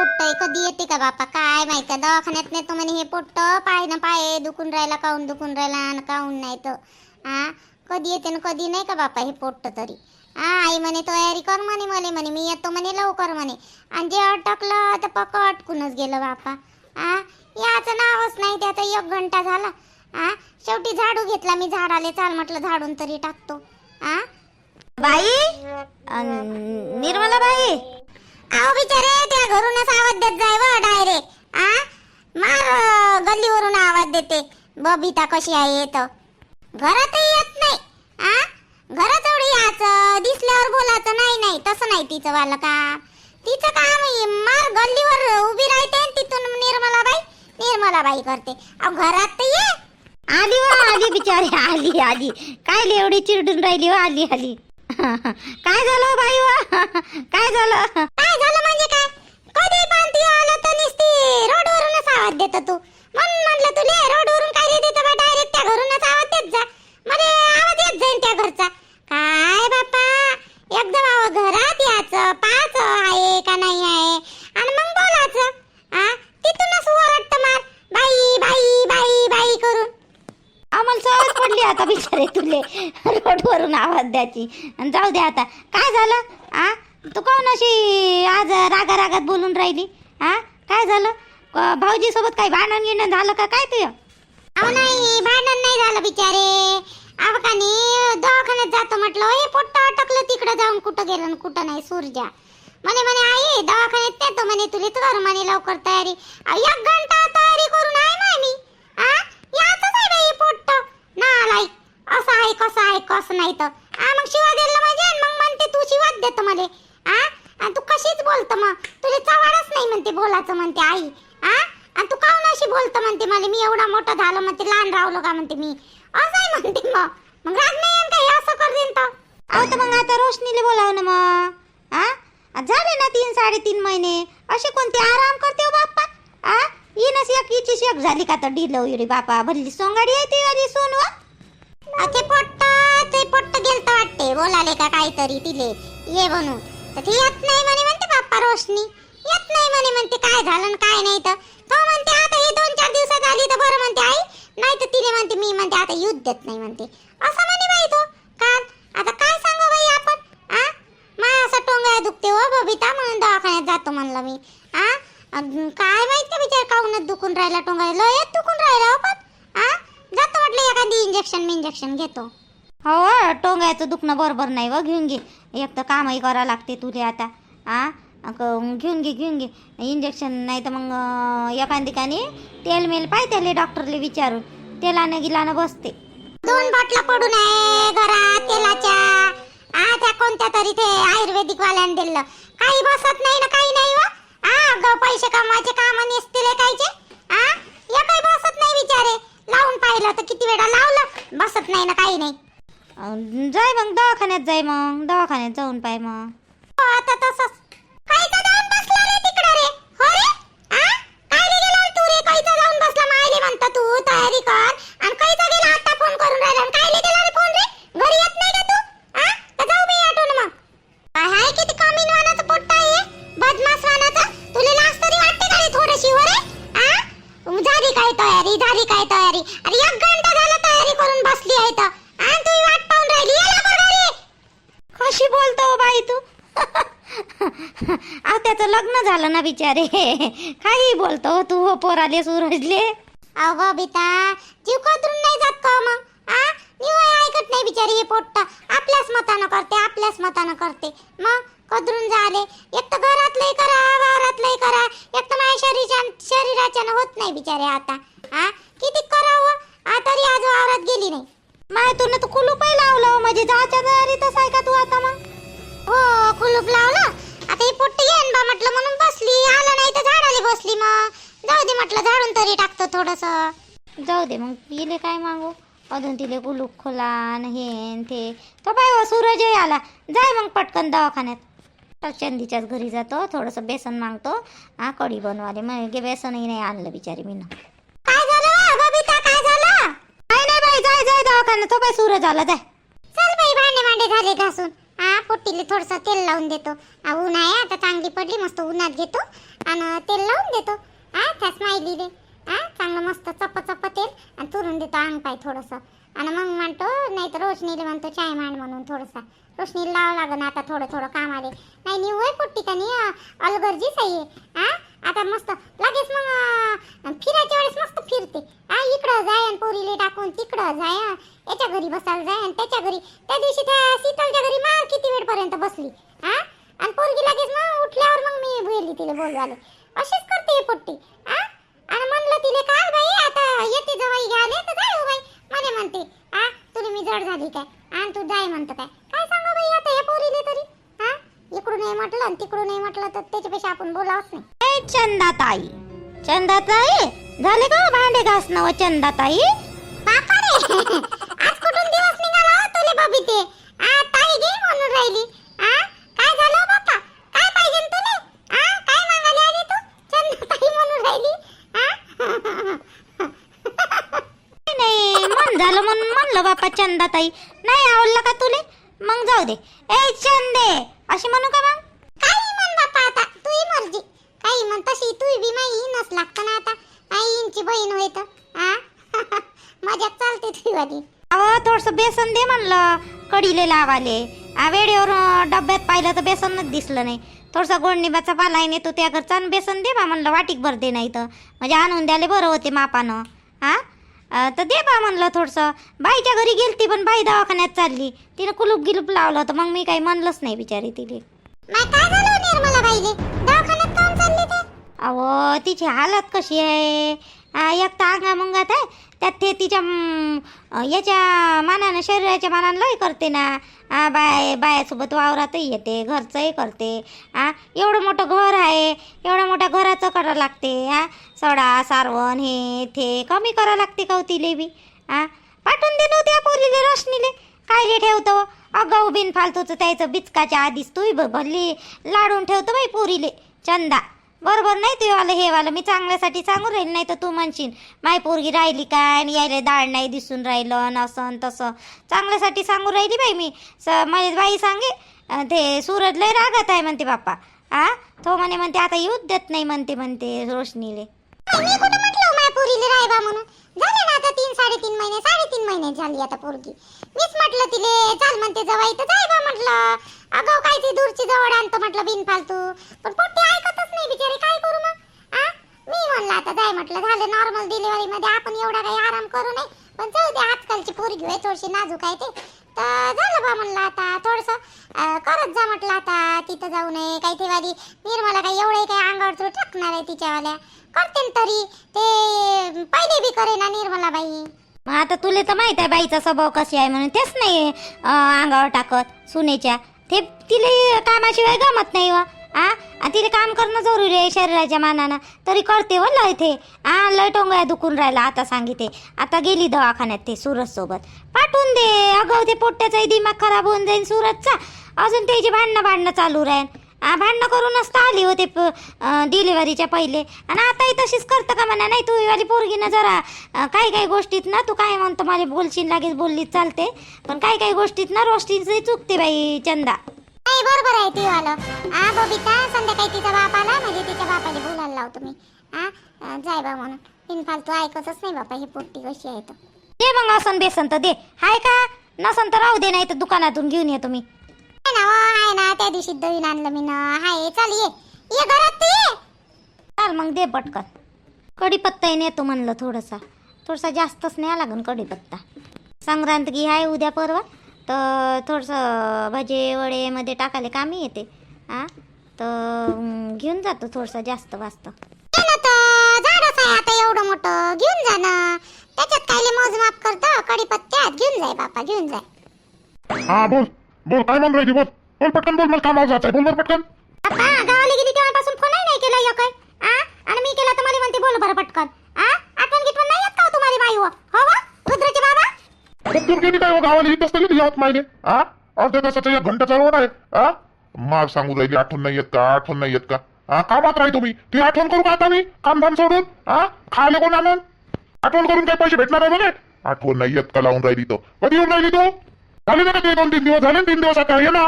पोट्ट कधी येते का बापा? काय माहीत? का दवाखान्यात नेतो म्हणे हे पोट्ट. पाय ना पाय दुखून राहिला काऊन दुखून राहिला आणि काऊन नाही तर. आ? कधी येते ना कधी नाही का बापा हे पोट्ट तरी? हा आई म्हणे तयारी कर म्हणे मले म्हणे. मी येतो म्हणे लवकर म्हणे. आणि जे अटकलं तर पक्क अटकूनच गेलं बापा. आ? याचं नावच नाही त्याचा. एक घंटा झाला. आ? शेवटी झाडू घेतला मी झाडाले. चाल म्हटलं झाडून तरी टाकतो. आ? बाई? निर्मला बाई अहो बिचारे त्या घरूनच आवाज देत जाय व डायरेक्ट आ? मार अं, गल्लीवरून आवाज देते. बबिता कशी आहे येत घरातही येत नाही. आ? घरात एवढी याचं दिसल्यावर बोलायचं नाही नाही तसं नाही तिचं वालं काम तिचं काम आहे, मार गल्लीवर उभी राहते आणि तिथून निर्मला बाई निर्मला बाई करते. अहो घरात तर ये. आली वा आली बिचारी आली आली. काय लय एवढी चिरडून राहिली वा आली आली. काय झालं हो बाई वा काय झालं? काय झालं म्हणजे काय? कधी पण ती आलं तर निसती. रोडवरूनच आवाज देत तू. म्हणून म्हणलं तुले रोड काय देत बा डायरेक्ट त्या घरूनच आवाज देत जा मला आवाज येत जाईन त्या घरचा काय बापा एकदम आव घरात याचं पाच आहे का नाही आहे आणि मग बोलायचं आ तिथूनच ओरडत मार बाई बाई बाई बाई करून आम्हाला सवय पडली आता बिचारे तुले त्याची आणि जाऊ दे आता. काय झालं? आ? तू कोण अशी आज रागा रागात बोलून राहिली? आ? काय झालं? भाऊजी सोबत काही भांडण गिणं झालं का? काय तुझं? अहो नाही. भांडण नाही झालं बिचारे. अहो दवाखान्यात जातो म्हटलं. हे पोट्ट अटकलं तिकडं जाऊन कुठं गेलं कुठं नाही सूर्जा. म्हणे म्हणे आई दवाखान्यात नेतो म्हणे तुला. तर म्हणे लवकर तयारी. एक घंटा तयारी करून आहे ना मी. आ? याच आहे बाई पोट्ट. ना लाईक असं आहे कसं आहे कसं नाही तर. आ मग शिवा द्यायला म्हणजे आणि मग म्हणते तू शिवाच देतो मला. आ आणि तू कशीच बोलत मग? तुझे चवाडच नाही म्हणते बोलायचं म्हणते आई. आ आणि तू काऊन अशी बोलत म्हणते मला? मी एवढा मोठा झालो म्हणते लहान राहलो का म्हणते मी? असं आहे म्हणते मग. मग राग नाही का? हे असं कर देईन तर. अहो तर मग आता रोशनीले बोलाव ना मग. आ झाले ना तीन साडेतीन महिने. असे कोणते आराम करते हो बाप्पा? आ येणस एक हिची शेक झाली का तर डिलिव्हरी बापा. भरली सोंगाडी आहे ती वाली सोनवा ते पोट्ट ते पोट्ट गेलत वाटते. बोलाले का काहीतरी तिले. ये म्हणून तर ती येत नाही म्हणे म्हणते बाप्पा रोशनी. येत नाही म्हणे म्हणते काय झालं काय नाही तर? तो म्हणते आता हे दोन चार दिवसात आली तर बरं म्हणते आई. नाही तर तिने म्हणते मी म्हणते आता युद्ध देत नाही म्हणते. असं म्हणे बाई तो. काल आता काय सांगू बाई आपण? आ? मा असं टोंगळ्या दुखते हो बबिता. म्हणून दवाखान्यात जातो म्हणलं मी. आ? काय माहीत का बिचार काऊनच दुखून राहिला टोंगळ्या? लय दुखून राहिला हो पण एखादी इंजेक्शन इंजेक्शन घेतो. हो टोंगायचं दुखणं बरोबर नाही व घेऊन घे. एक तर कामही करावं लागते तुले आता. आ? घेऊन घे घेऊन घे. इंजेक्शन नाही तर मग अं, एका ठिकाणी तेल मेल पाय त्याले डॉक्टरले विचारून. तेलानं गिलानं बसते. दोन बाटल्या पडून आहे घरात तेलाच्या. आ त्या कोणत्या तरी ते आयुर्वेदिक वाल्याने दिलं. काही बसत नाही ना काही नाही व. आ पैसे कमवायचे काम नसतील कायचे आ? या काही बसत नाही विचारे लावून पाहिलं तर किती वेळा लावलं. बसत नाही ना काही नाही. जाय मग दवाखान्यात जाय मग. दवाखान्यात जाऊन पाय मग. हो, आता तसंच. काहीचा आ झाली काय तयारी? झाली काय तयारी? अरे एक घंटा झाला तयारी करून बसली आहे तर आणि तू वाट पाहून राहिली. ये लवकर कशी बोलतो हो बाई तू? आ त्याचं लग्न झालं ना बिचारे. काही बोलतो हो तू हो पोराले सूरजले. अहो बिता जीव कदरून नाही जात का हो मग? आ? निवळ ऐकत नाही बिचारी हे पोट्ट. आपल्याच मतानं करते आपल्याच मतानं करते. मग? कदरून झाले. एक तर घरातलंही करा वावरातलंही करा. एक तर माझ्या शरीराच्या शरीराच्यानं होत नाही बिचारे आता. हा? किती करावं? आता तरी आज वावरात गेली नाही. माय तू तर कुलूपही लावलं म्हणजे जायच्या तसं आहे का तू आता मग? हो कुलूप लावलं. आता ही पोट्टी येईन बा म्हटलं म्हणून बसली. आलं नाही तर झाडाला बसली मग. जाऊ दे म्हटलं झाडून तरी टाकतो थोडस. जाऊ दे मग इले काय मागू? अजून तिले कुलूप खोला न हे ते तो बाय हो, सूरजही आला. जाय मग पटकन दवाखान्यात. चंदीच्याच घरी जातो थोडंसं बेसन मागतो. हा कढी बनवाले. मग गे बेसनही नाही आणलं बिचारी मी काय झालं बबिता काय झालं? काय नाही बाई जाय जाय दवाखान्यात. तो बाय सूरज आला जाय. चल बाई भांडे भांडे झाले घासून. हा पोट्टीले थोडस तेल लावून देतो. आ, ऊन आहे आता चांगली पडली मस्त उन्हात घेतो. आणि तेल लावून देतो. हा त्या दे हा चांगलं मस्त चप्प चप्प तेल. आणि चुरून देतो अंग पाय थोडंसं. आणि मग म्हणतो नाही तर रोशनीले म्हणतो चाय मांड म्हणून थोडंसा. रोशनीला लावावं लागेल आता थोडं थोडं काम आले. नाही निव आहे पोट्टी का नाही अलगर्जीच आहे हा आता मस्त लगेच मग फिरायच्या वेळेस मस्त फिरते. हा इकडं जाय आणि पोरीले टाकून तिकडं जाय याच्या घरी बसायला जाय आणि त्याच्या घरी. त्या दिवशी त्या शीतलच्या घरी मार किती वेळपर्यंत बसली हा आणि पोरगी लगेच मग उठल्यावर मग मी बोलली तिला बोलवाले अशीच करते पुट्टी पोट्टी हा आणि म्हणलं तिले काय बाई आता येते जवाई घ्यायला तर जाय बाई. म्हणे म्हणते आ तुला मी जड झाली काय? आणि तू जाय म्हणतो काय. काय सांगू बाई आता या पोरीले तरी. हा इकडून नाही म्हटलं आणि तिकडून नाही म्हटलं तर त्याच्यापेक्षा आपण बोलावंच नाही. चंदाताई चंदाताई झाले का भांडे घासणं व चंदाताई? बापा रे आज कुठून दिवस निघाला हो तुले बाबी ते? आ ताई गे म्हणून राहिली. आ काय झालं हो बाप्पा काय पाहिजे तुले? आ काय मागायला आली तू? चंदाताई म्हणून राहिली. आ नाही, नाही मन झालं म्हणून म्हणलं बापा चंदाताई. नाही आवडलं का तुले? मग जाऊ दे. ए चंदे अशी म्हणू का मग? काही म्हण बाप्पा आता तुही मर्जी. काही म्हण तशी तू बी माई इनच लागतं ना आता. आई इंची बहीण होय तर आ? मजाक चालते तुझी वाली. अहो थोडस बेसन दे म्हणलं कढीले लावाले. वेळेवर डब्यात पाहिलं तर बेसनच दिसलं नाही. थोडसा गोडनिबाचा पाला नेतो त्या घरचा बेसन दे बा म्हणलं वाटीक भर दे नाही तर म्हणजे आणून द्याले बरं होते मापानं. हा तर दे बा म्हणलं थोडंसं. बाईच्या घरी गेलती पण बाई दवाखान्यात चालली. तिनं कुलूप गिलूप लावलं होतं. मग मी काही म्हणलंच नाही बिचारी तिले. माय काय झालं हो अहो तिची हालत कशी आहे? एक तर अंगामंगात आहे. त्यात ते तिच्या याच्या मानानं शरीराच्या मानानं लय करते ना. आ, बाय बायासोबत वावरातही येते घरचंही करते. आ एवढं मोठं घर आहे एवढ्या मोठ्या घराचं करावं लागते. आ सडा सारवण हे ते कमी करावं लागते का हो तिले बी आ पाठवून दे नव्हते हो पोरीले रोशनीले. कायले ठेवतो? अगाऊ बिन फालतूचं त्याचं बिचकाच्या आधीच तूही भरली लाडून ठेवतो बाई पोरीले. चंदा. बरोबर नाही ते वालं हे वालं. मी चांगल्यासाठी सांगून राहील नाही तर तू म्हणशील माय पोरगी राहिली काय आणि यायला दाळ नाही दिसून राहिलं न असं तसं. चांगल्यासाठी सांगून राहिली बाई मी. स माझी बाई सांगे ते सूरज लय रागत आहे म्हणते बाप्पा. आ? तो म्हणे म्हणते आता येऊच देत नाही म्हणते म्हणते रोशनीले. मी कुठं म्हटलं हो, माझ्या पोरीले राहायबा म्हणून? झाले ना आता तीन साडेतीन महिने साडेतीन महिने झाली आता पोरगी. मीच म्हटलं तिले चाल म्हणते जवाई तर जाय बा म्हटलं. अगं काय ती दूरची जवळ आणतो म्हटलं बिन फालतू पण पोट्टी ऐकतच नाही बिचारे काय करू मग? आ? मी म्हणलं आता जाय म्हटलं झालं नॉर्मल डिलिव्हरी मध्ये आपण एवढा काही आराम करू नये पण जाऊ दे आजकालची पोरगी आहे थोडीशी नाजूक आहे ते. तर झालं बा म्हणलं आता थोडस. करत जा म्हटलं आता तिथं जाऊ नये. काही ठेवाली. निर्मला काही एवढे काही अंगावर तुला टाकणार आहे तिच्यावाल्या. करते तरी. ते पहिले बी करे ना निर्मला बाई मग आता तुले तर माहीत आहे बाईचा स्वभाव कशी आहे म्हणून. तेच नाही अंगावर टाकत सुनेच्या. ते तिला कामाशिवाय गमत नाही व. आ? आणि तिला काम करणं जरुरी आहे शरीराच्या मानानं. तरी करते व लय ते. आ लय टोंगळ्या दुखून राहिला आता सांगिते. आता गेली दवाखान्यात ते सूरजसोबत पाठवून दे. अगं ते पोट्ट्याचाही दिमाग खराब होऊन जाईल सूरजचा. अजून त्याची भांडणं भांडणं चालू राहील भांडणं करूनच तर आली होते डिलिव्हरीच्या पहिले. आणि आताही तशीच करतं का म्हणा? नाही तू वाली पोरगीनं जरा काही काही गोष्टीत ना तू काय म्हणतो मला बोलशील लागेच बोलली चालते. पण काही काही गोष्टीत ना रोष्टीची चुकते बाई चंदा. नाही बरोबर आहे ती वालं. आ बबिता संध्याकाळी तिचा बाप आला म्हणजे तिच्या बापाला बोलायला लावतो मी. आ जाय बा म्हणून. बिनफालतू ऐकतच नाही बापा ही पोट्टी कशी आहे तर. दे मग असन बेसन तर दे. हाय का? नसन तर राहू दे नाही तर दुकानातून घेऊन येतो मी. आहे ना हो, त्या दिवशी दळून आणलं मी ना. हाय चल ये. ये घरात तू ये. चाल मग दे पटकन. कढीपत्ताही नेतो म्हणलं थोडंसा. थोडासा जास्तच न्या लागन कढीपत्ता. संक्रांती आहे उद्या परवा तर थोडंसं भजे वडेमध्ये टाकायला कामी येते. हां तर घेऊन जातो थोडंसं जास्त आहे आता एवढं मोठं. घेऊन जा ना. त्याच्यात कायले मोजमाप करतो. कडीपत्त्यात घेऊन जाय बापा घेऊन जाय. हा बोल. बोल काय म्हणून राहिली बोल. बोल पटकन बोल मला कामावर जायचंय बोल बरं पटकन. बापा गावाला गेली तेव्हापासून फोनही नाही केला यो काय? आ? आणि मी केला तर मला म्हणते बोल बरं पटकन. आ? आठवण गिटवण नाही येत का हो तुम्हाला बाई हो हो वा? रुद्राचे बाबा? खूप दूर गेली काय हो गावाला? गेली यावत माहिले हा अर्ध्या तासाचा एक घंटा चालवणार आहे. हा मार सांगू राहिली आठवण नाही येत का? आठवण नाही येत का? हा कामात राही तुम्ही? ती आठवण करू का आता मी? कामधाम सोडून? हा खायला कोण आणून? आठवण करून काही पैसे भेटणार आहे म्हणे आठवण नाही येत का? लावून राहिली तो कधी येऊन राहिली तो? झाले ना का ते दोन तीन दिवस? झाले ना तीन दिवस आता? ये ना.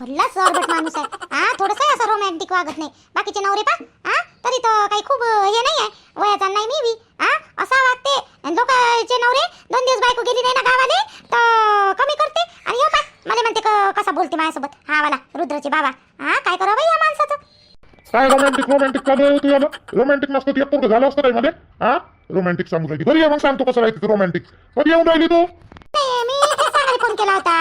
भल्ला सरबट माणूस आहे. हा थोडस असं रोमॅन्टिक वागत नाही. बाकीचे नवरे पा हा तरी तर काही खूप हे नाही आहे वयाचा नाही मी बी. हा असा वागते. आणि लोकांचे नवरे दोन दिवस बायको गेली नाही ना गावाले तर कमी करते. आणि हो पा मला म्हणते कसा बोलते माझ्यासोबत? हा वाला रुद्रचे बाबा. हा काय करावं या माणसाचं? काय रोमॅन्टिक रोमॅन्टिक का बोलू तू रोमॅन्टिक नसतं ती पूर्ण झालं असतं काय मध्ये. हा रोमॅन्टिक सांगू राहिली. घरी मग सांगतो कसं राहते रोमॅन्टिक कधी येऊन राहिली तू. नाही मी तेच सांगायला फोन केला होता.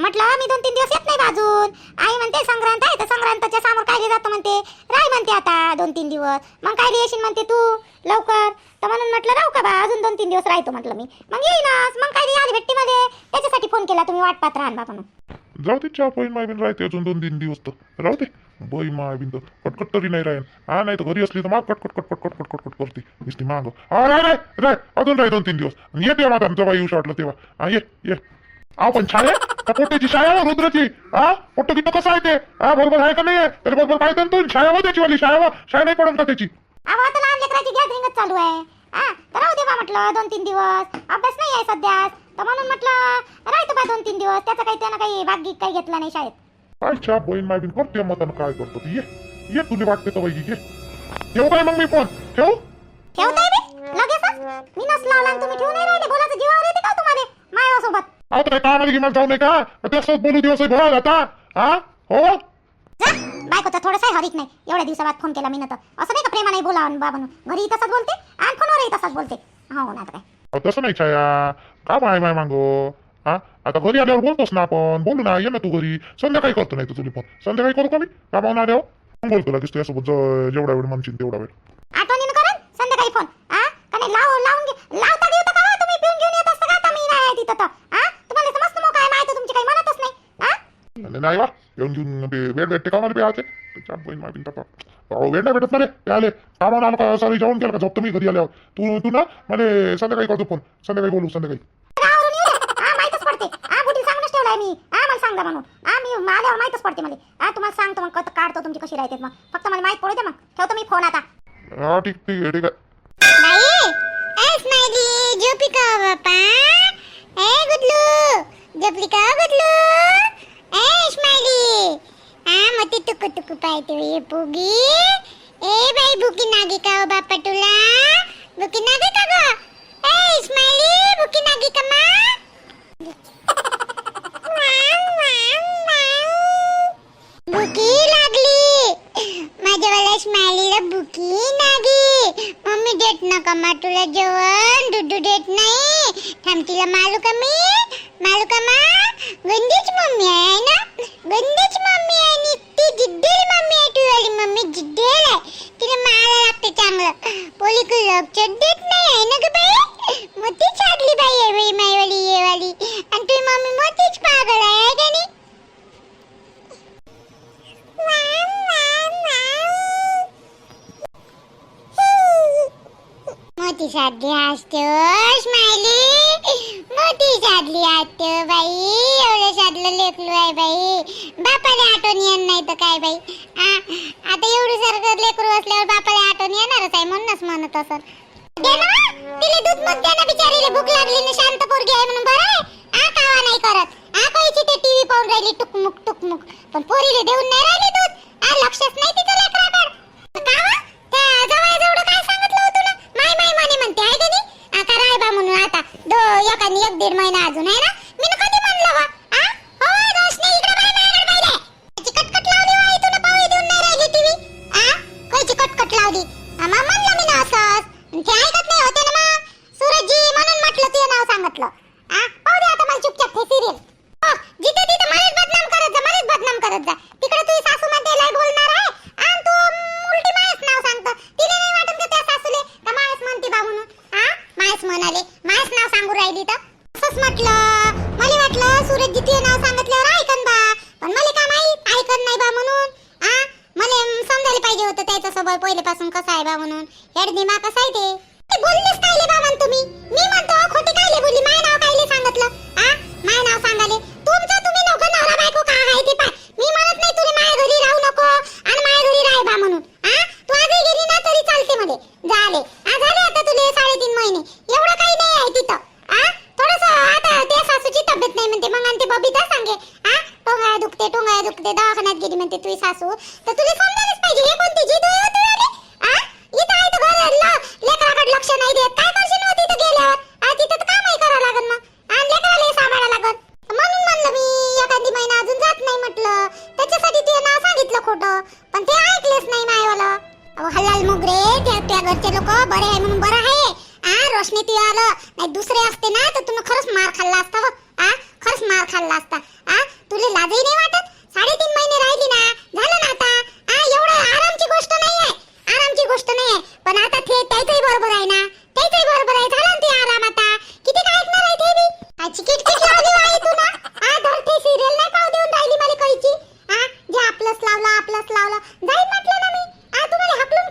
म्हटलं मी दोन तीन दिवस येत नाही बाजून आई म्हणते संक्रांत आहे तर संक्रांतच्या समोर काय जातो म्हणते. राय म्हणते आता दोन तीन दिवस. मग काय येशील म्हणते तू? लवकर. तर म्हणून म्हटलं राहू का बा अजून दोन तीन दिवस राहतो म्हटलं मी. मग येईनच. मग काय आली भेट्टीमध्ये त्याच्यासाठी फोन केला तुम्ही वाट पाहत राहा बा म्हणून. जाऊ दे चहा पोईन मायबीन राहते अजून दोन तीन दिवस तर. राहू दे. बोई मायबीन तर कटकट तरी नाही राहीन. हा नाही तर घरी असली तर माग कटकट कटकट कटकट कटकट करते. नुसती माग. हा राय राय राय अजून राही दोन तीन दिवस. आणि येते आमचा बाई येऊ वाटलं तेव्हा. हा ये ये. अहो पण छाया त्या पोट्याची छाया रुद्राची? हा? पोट्ट किती कसं आहे ते? हा बरोबर आहे का नाही? तरी बरोबर पाहिजे ना तू. छाया हो त्याची वाली छाया हो छाया नाही पडत का त्याची? अहो आता लहान लेकराची गॅदरिंगच चालू आहे. हा तर राहू दे बा म्हटलं दोन तीन दिवस. अभ्यास नाही आहे सध्या तर म्हणून म्हटलं राहतो बा दोन तीन दिवस. त्याचं काही त्यानं काही भाग गीत काही घेतला नाही शाळेत. चहा बहीण मायबीन करते मतानं काय करतो ती? ये. ये तुला वाटते तर ये. ठेवू काय मग मी फोन? ठेवू? ठेवताय बे? लगेचच मी नस लावला आणि तुम्ही ठेवून नाही राहिले. बोलायचं जीवावर येते का हो तुम्हाला? मायासोबत अहो तर काय कामाला गिमाला जाऊ नये का? त्यासोबत बोलू दिवस आता. हा? हो? जा. बायकोचं थोडंसं हरिक नाही. एवढ्या दिवसाबाद फोन केला मी तर. असं नाही का प्रेमाने बोला बाबा घरी तसंच बोलते आणि फोनवरही तसंच बोलते. हो ना आता काय तसं नाही छाया का माय माय मागो हा आता घरी आल्यावर बोलतोस ना आपण बोलू ना ये ना तू घरी संध्याकाळी करतो नाही तू तुला फोन संध्याकाळी करू का मी कामावून आल्यावर मग बोलतो लगेच तुझ्यासोबत जेवढा वेळ म्हणशील तेवढा वेळ आठवणीनं करा संध्याकाळी फोन हा का लावून लावता घेऊ का हो? तुम्ही पिऊन घेऊन येत असता का मी नाही तिथं तर हा तुम्हाला समजतं मग काय माहिती तुमची काही म्हणतच नाही हा आणि नाही वा येऊन घेऊन ते वेळ भेटते कामाला बी आते चहा बहीण मायबीन टाका अहो वेळ नाही भेटत ना रे आले कामावर आलो का सॉरी जेवण केलं का झोपतो मी घरी आल्यावर तू तू ना मला संध्याकाळी करतो फोन संध्याकाळी बोलू संध्याकाळी मी मला सांगा म्हणून हा मी आल्यावर माहितच पडते मला हा तुम्हाला सांगतो मग कत काढतो तुमची कशी राहते मग फक्त मला माहीत पडू दे मग ठेवतो मी फोन आता हा ठीक ठीक आहे ठीक आहे नाही ए स्माइली झोपी का बापा ए गुडलू झोपली का गुडलू ए स्माइली हा मग तुकु तुकु पाहते ये पुगी ए बाई बुकी नागी का हो बापा तुला बुकी नागी का ग ए स्माइली बुकी नागी का मा बुकी लागली माझ्यावाल्या स्माइलीला बुकी नागी मम्मी देत नका मा तुला जेवण दुधू देत नाही थांब तिला मालू का मी मालू का मा गंदीच मम्मी आहे ना गंदीच मम्मी आहे नित्ती जिद्देल मम्मी आहे तुझी मम्मी जिद्देल आहे तिला माला लागते चांगलं पोली लक्ष देत नाही आहे ना ग बाई मोठी छाडली बाई आहे बाई माईवाली ये वाली आणि तुझी मम्मी मोठीच पागल आहे का नाही? मोठी साधली असते स्माइली. मोठी साधली असते बाई. एवढं साधलं लेकलू आहे बाई. बापाला आठवण येणार नाही तर काय बाई? आ, आता एवढं सारखं लेकरू असल्यावर बापाला आठवण येणारच आहे म्हणूनच म्हणत असं तिला दूध मग द्या ना बिचारीला. भूक लागली ना शांत पोरगी आहे म्हणून. बरं आहे. नाही करत. आ कायची ते टीव्ही पाहून राहिली टुकमुक टुकमुक. पण पोरीले देऊन नाही राहिली अहो हल्लाल मोगरे त्या त्या घरचे लोक बरे आहे म्हणून बरं आहे. आ रोशनी तू आलं. नाही दुसरे असते ना तर तुला खरंच मार खाल्ला असता व आ खरंच मार खाल्ला असता. आ तुला लाजही नाही वाटत? साडेतीन महिने राहिली ना झालं ना आता? आ एवढं आरामची गोष्ट नाही आहे आरामची गोष्ट नाही आहे पण आता ते त्याचंही बरोबर आहे ना? त्याचंही बरोबर आहे. झालं ते आराम आता? किती काय ऐकणार आहे ते बी? आ, चिकीट किट लावली आहे तू ना? आ धरते सिरियल नाही पाहू देऊन राहिली मला काहीची आ आपलंच लावलं आपलंच लावलं. जाईल म्हटलं ना मी. आ तुम्हाला हाकलून